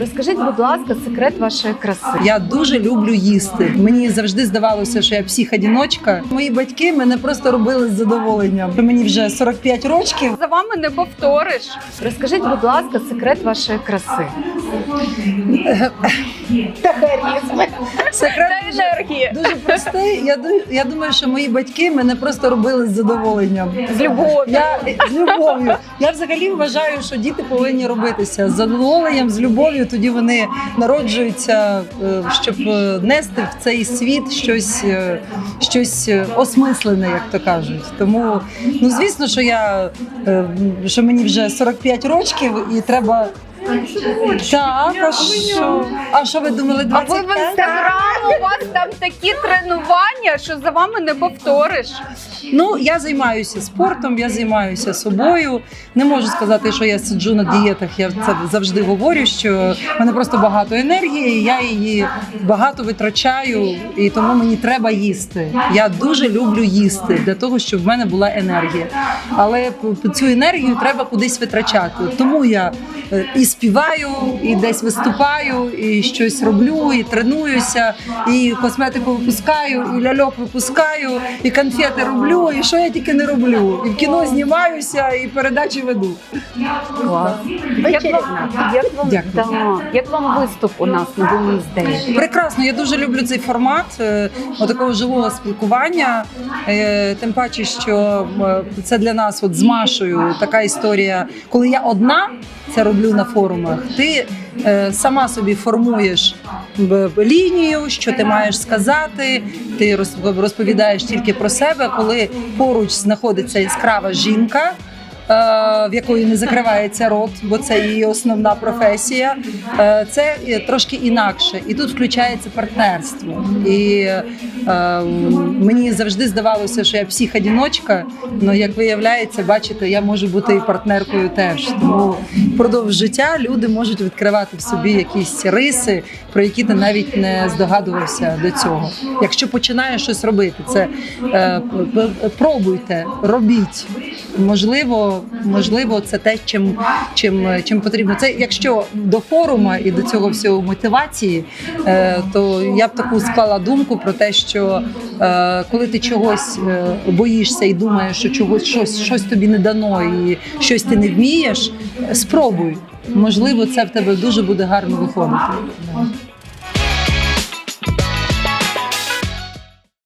Розкажіть, будь ласка, секрет вашої краси. Я дуже люблю їсти. Мені завжди здавалося, що я псих-одіночка. Мої батьки мене просто робили з задоволенням. Мені вже 45 років. За вами не повториш. Розкажіть, будь ласка, секрет вашої краси. Та харізми. Секрет Та енергії. дуже простий. Я, ду- я думаю, що мої батьки мене просто робили з задоволенням. З любов'ю. Я з любов'ю. Я взагалі вважаю, що діти повинні робитися з задоволенням, з любов'ю. Тоді вони народжуються, е, щоб е, нести в цей світ щось, е, щось осмислене, як то кажуть. Тому, ну звісно, що я що мені вже 45 років і треба. Так, а що? А що ви думали? А ви в 25? інстаграм у вас там такі тренування, що за вами не повториш. Ну, я займаюся спортом, я займаюся собою. Не можу сказати, що я сиджу на дієтах. Я це завжди говорю, що в мене просто багато енергії, я її багато витрачаю, і тому мені треба їсти. Я дуже люблю їсти для того, щоб в мене була енергія. Але цю енергію треба кудись витрачати. Тому я е, і співаю, і десь виступаю, і щось роблю, і тренуюся, і косметику випускаю, і ляльок випускаю, і конфети роблю, і що я тільки не роблю. І в кіно знімаюся, і передачі веду. Клас. Як вам, як вам, Дякую. да, як вам виступ у нас на Women's Прекрасно, я дуже люблю цей формат е, такого живого спілкування. Е, Тим паче, що е, це для нас, от з Машою, така історія, коли я одна це роблю на форумах. Ти е, сама собі формуєш лінію, що ти маєш сказати. Ти роз- розповідаєш тільки про себе, коли поруч знаходиться яскрава жінка. Е, В якої не закривається рот, бо це її основна професія. Е, Це трошки інакше, і тут включається партнерство. І е, мені завжди здавалося, що я псих-одіночка, але як виявляється, бачите, я можу бути і партнеркою теж. Тому впродовж життя люди можуть відкривати в собі якісь риси, про які ти навіть не здогадувався до цього. Якщо починаєш щось робити, це пробуйте, робіть. Можливо, можливо, це те, чим, чим, чим потрібно. Це якщо до форуму і до цього всього мотивації, е, то я б таку склала думку про те, що е, коли ти чогось е, боїшся і думаєш, що чогось щось, щось тобі не дано і щось ти не вмієш, спробуй. Можливо, це в тебе дуже буде гарно виходити.